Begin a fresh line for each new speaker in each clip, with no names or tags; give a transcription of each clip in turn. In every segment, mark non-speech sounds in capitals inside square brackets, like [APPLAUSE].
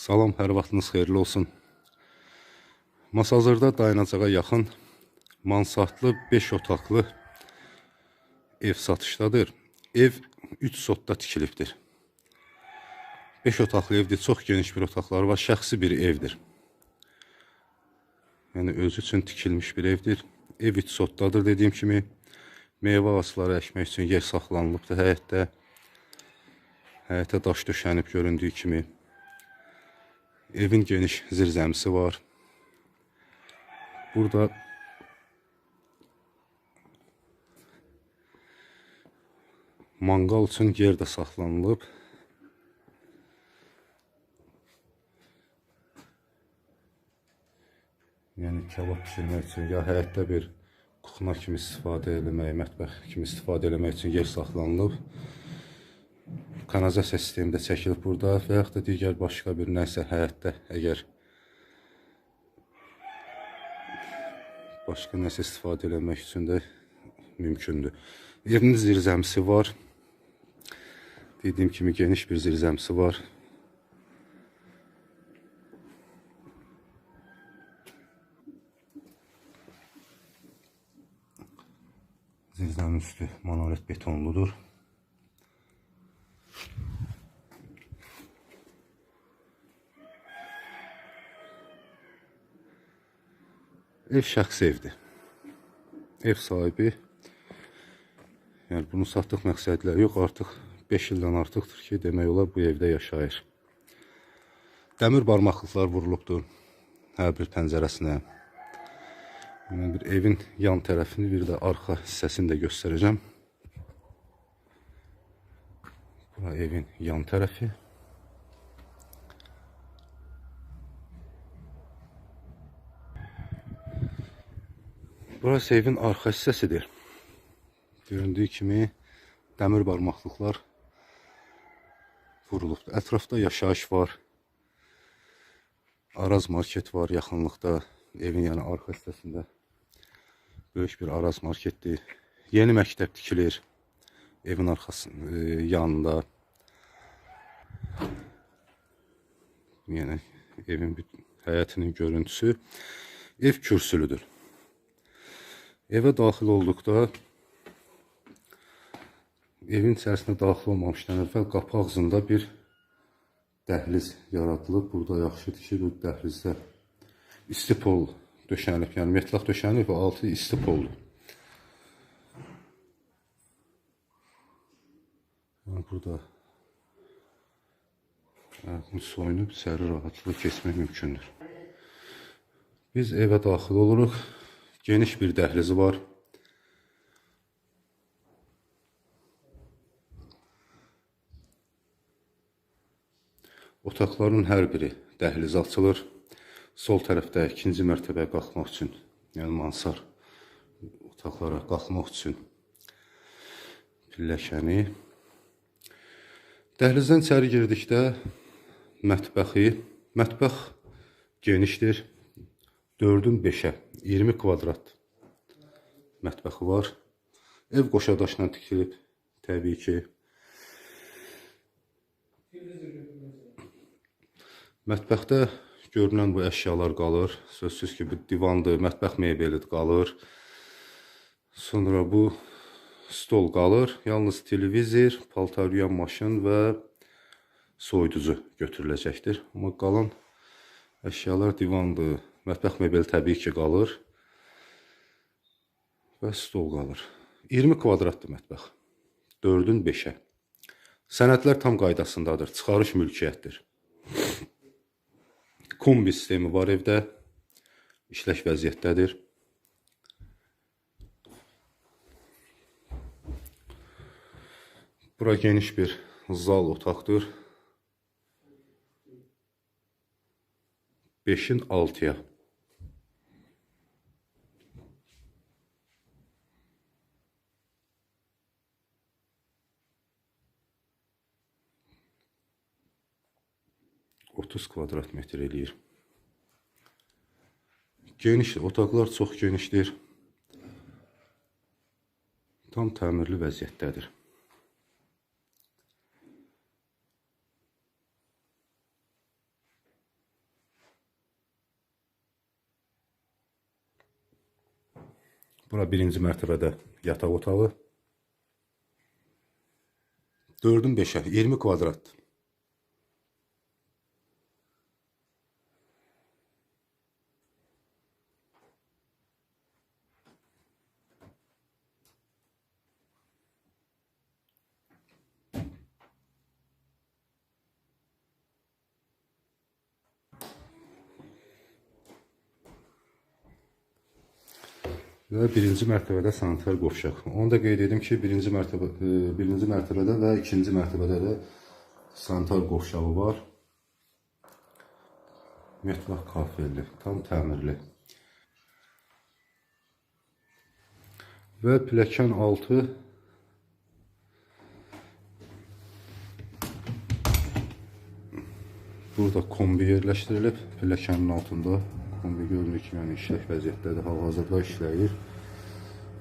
Salam, hər vaxtınız xeyirli olsun. Masazırda dayanacağa yaxın mansartlı 5 otaqlı ev satışdadır. Ev 3 sotda tikilibdir. 5 otaqlı evdir, çox geniş bir otaqları var, şəxsi bir evdir. Yəni özü üçün tikilmiş bir evdir. Ev 3 sotdadır dediyim kimi. Meyvə ağacları əkmək üçün yer saxlanılıbdır həyətdə. Həyətə daş döşənib göründüyü kimi. Evin geniş zirzəmisi var. Burada manqal üçün yer də saxlanılıb. Yəni kebab bişirmək üçün ya həyətdə bir kuxna kimi istifadə eləmək, mətbəx kimi istifadə eləmək üçün yer saxlanılıb. Kanalizasiya sistemi də çəkilib burada və yaxud da digər başqa bir nəsə həyətdə əgər başqa nəsə istifadə eləmək üçün də mümkündür. Evin zirzəmisi var. Dediyim kimi geniş bir zirzəmisi var. Zirzəmin üstü monolit betonludur. Ev şəxsi evdir. Ev sahibi yəni bunu satdıq məqsədlə yox, artıq 5 ildən artıqdır ki, demək olar bu evdə yaşayır. Dəmir barmaqlıqlar vurulubdur hər bir pəncərəsinə. Yəni bir evin yan tərəfini, bir də arxa hissəsini də göstərəcəm. Bura evin yan tərəfi. Burası evin arxa hissəsidir. Göründüyü kimi dəmir barmaqlıqlar vurulubdur. Ətrafda yaşayış var. Araz market var yaxınlıqda. Evin yəni arxa hissəsində böyük bir Araz marketdir. Yeni məktəb tikilir. Evin arxasında e, yanında. Yəni evin həyətinin görüntüsü ev kürsülüdür. Evə daxil olduqda evin içərisinə daxil olmamışdan əvvəl qapı ağzında bir dəhliz yaradılıb. Burada yaxşıdır ki, bu dəhlizdə isti pol döşənib, yəni metlaq döşənib və altı isti poldur. Yəni burada ayağını soyunub içəri rahatlıqla keçmək mümkündür. Biz evə daxil oluruq. Geniş bir dəhlizi var. Otaqların hər biri dəhlizə açılır. Sol tərəfdə ikinci mərtəbəyə qalxmaq üçün, yəni mansar otaqlara qalxmaq üçün pilləkəni. Dəhlizdən içəri girdikdə mətbəxi, mətbəx genişdir. 4-ün 5-ə 20 kvadrat mətbəxi var. Ev qoşadaşla tikilib, təbii ki. Mətbəxdə görünən bu əşyalar qalır. Sözsüz ki, bu divandır, mətbəx mebeli qalır. Sonra bu stol qalır. Yalnız televizor, paltaryuyan maşın və soyuducu götürüləcəkdir. Amma qalan əşyalar divandır, Mətbəx mebeli təbii ki, qalır. Və stol qalır. 20 kvadratdır mətbəx. 4-ün 5-ə. Sənədlər tam qaydasındadır. Çıxarış mülkiyyətdir. [COUGHS] Kombi sistemi var evdə. İşləş vəziyyətdədir. Bura geniş bir zal otaqdır. 5-in 6-ya. 30 kvadrat metr eləyir. Genişdir, otaqlar çox genişdir. Tam təmirli vəziyyətdədir. Bura birinci mərtəbədə yataq otağı. 4-ün 5-ə 20 kvadratdır. Və birinci mərtəbədə sanitar qovşaq. Onu da qeyd edim ki, birinci mərtəbə e, birinci mərtəbədə və ikinci mərtəbədə də sanitar qovşağı var. Mətbəx kafelli, tam təmirli. Və pilləkən altı Burada kombi yerləşdirilib. Pilləkənin altında kombi görünür ki, yəni işlək vəziyyətdədir, hal-hazırda işləyir.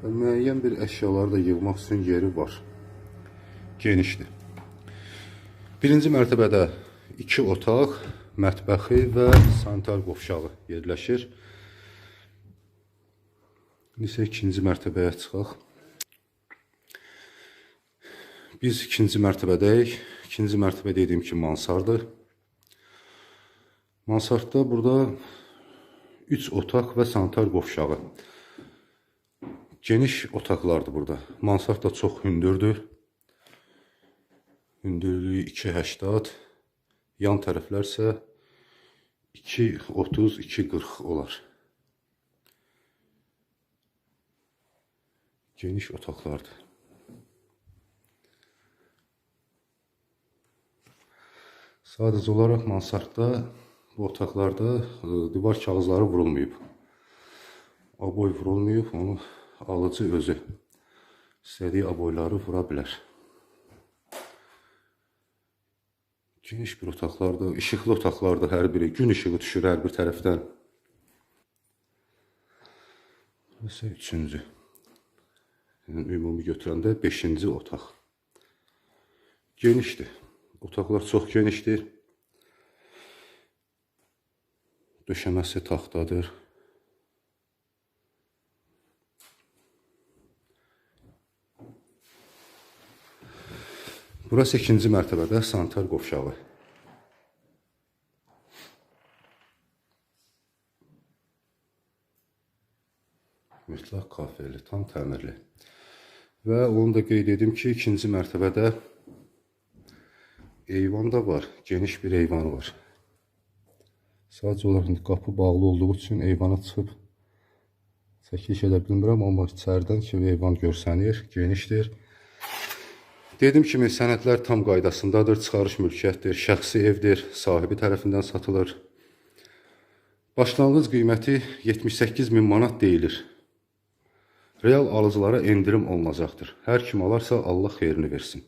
Və müəyyən bir əşyaları da yığmaq üçün yeri var. Genişdir. Birinci mərtəbədə iki otaq, mətbəxi və sanitar qovşağı yerləşir. İndi isə ikinci mərtəbəyə çıxaq. Biz ikinci mərtəbədəyik. İkinci mərtəbə dediyim ki, mansardır. Mansardda burada 3 otaq və sanitar qovşağı. Geniş otaqlardır burada. Mansard da çox hündürdür. Hündürlüyü 2.80. Yan tərəflər isə 2.30, 2.40 olar. Geniş otaqlardır. Sadəcə olaraq mansardda bu otaqlarda e, divar kağızları vurulmayıb. Aboy vurulmayıb, onu alıcı özü istədiyi aboyları vura bilər. Geniş bir otaqlardır, işıqlı otaqlardır hər biri. Gün işığı düşür hər bir tərəfdən. Burası üçüncü. Yəni, ümumi götürəndə beşinci otaq. Genişdir. Otaqlar çox genişdir. Döşəməsi taxtadır. Burası ikinci mərtəbədə sanitar qovşağı. Mütləq kafeli, tam təmirli. Və onu da qeyd edim ki, ikinci mərtəbədə eyvan da var, geniş bir eyvan var. Sadəcə olaraq indi qapı bağlı olduğu üçün eyvana çıxıb çəkiliş edə bilmirəm, amma içəridən ki, eyvan görsənir, genişdir. Dediyim kimi sənədlər tam qaydasındadır, çıxarış mülkiyyətdir, şəxsi evdir, sahibi tərəfindən satılır. Başlanğıc qiyməti 78 min manat deyilir. Real alıcılara endirim olunacaqdır. Hər kim alarsa Allah xeyrini versin.